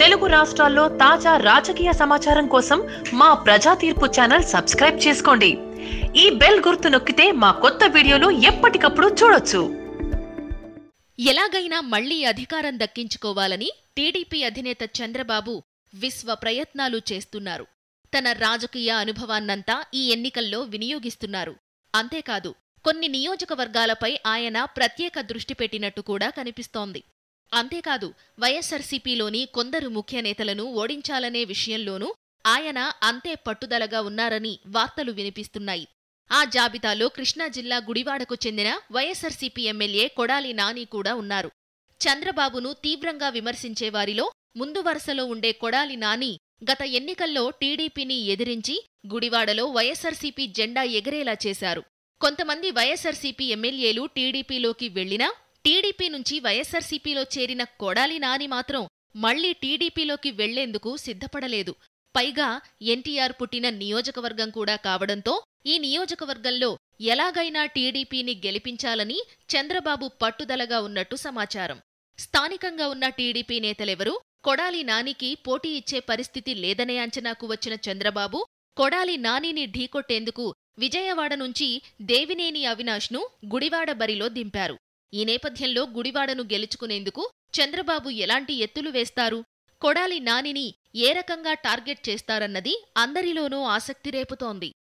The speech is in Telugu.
తెలుగు రాష్ట్రాల్లో తాజా రాజకీయ సమాచారం కోసం మా ప్రజా తీర్పు ఛానల్ సబ్స్క్రైబ్ చేసుకోండి. ఈ బెల్ గుర్తు నొక్కితే మా కొత్త వీడియోలు ఎప్పటికప్పుడు చూడొచ్చు. ఎలాగైనా మళ్ళీ అధికారం దక్కించుకోవాలని టీడీపీ అధినేత చంద్రబాబు విశ్వ ప్రయత్నాలు చేస్తున్నారు. తన రాజకీయ అనుభవాన్నంతా ఈ ఎన్నికల్లో వినియోగిస్తున్నారు. అంతేకాదు కొన్ని నియోజకవర్గాలపై ఆయన ప్రత్యేక దృష్టి పెట్టినట్టు కూడా కనిపిస్తోంది. అంతేకాదు వైఎస్సార్సీపీలోని కొందరు ముఖ్య నేతలను ఓడించాలనే విషయంలోనూ ఆయన అంతే పట్టుదలగా ఉన్నారని వార్తలు వినిపిస్తున్నాయి. ఆ జాబితాలో కృష్ణా జిల్లా గుడివాడకు చెందిన వైఎస్సార్సీపీ ఎమ్మెల్యే కొడాలి నాని కూడా ఉన్నారు. చంద్రబాబును తీవ్రంగా విమర్శించే వారిలో ముందు వరుసలో ఉండే కొడాలి నాని గత ఎన్నికల్లో టీడీపీని ఎదిరించి గుడివాడలో వైఎస్సార్సీపీ జెండా ఎగరేలా చేశారు. కొంతమంది వైఎస్సార్సీపీ ఎమ్మెల్యేలు టీడీపీలోకి వెళ్ళినా టీడీపీ నుంచి వైఎస్సార్సీపీలో చేరిన కొడాలి నాని మాత్రం మళ్ళీ టీడీపీలోకి వెళ్ళేందుకు సిద్ధపడలేదు. పైగా ఎన్టీఆర్ పుట్టిన నియోజకవర్గం కూడా కావడంతో ఈ నియోజకవర్గంలో ఎలాగైనా టీడీపీని గెలిపించాలని చంద్రబాబు పట్టుదలగా ఉన్నట్టు సమాచారం. స్థానికంగా ఉన్న టీడీపీ నేతలెవరూ? కొడాలి నానికి పోటీ ఇచ్చే పరిస్థితి లేదనే అంచనాకు వచ్చిన చంద్రబాబు కొడాలి నానిని ఢీకొట్టేందుకు విజయవాడ నుంచి దేవినేని అవినాష్ను గుడివాడ బరిలో దింపారు. ఈ నేపథ్యంలో గుడివాడను గెలుచుకునేందుకు చంద్రబాబు ఎలాంటి ఎత్తులు వేస్తారు? కొడాలి నానిని ఏ రకంగా టార్గెట్ చేస్తారన్నది అందరిలోనూ ఆసక్తి రేపుతోంది.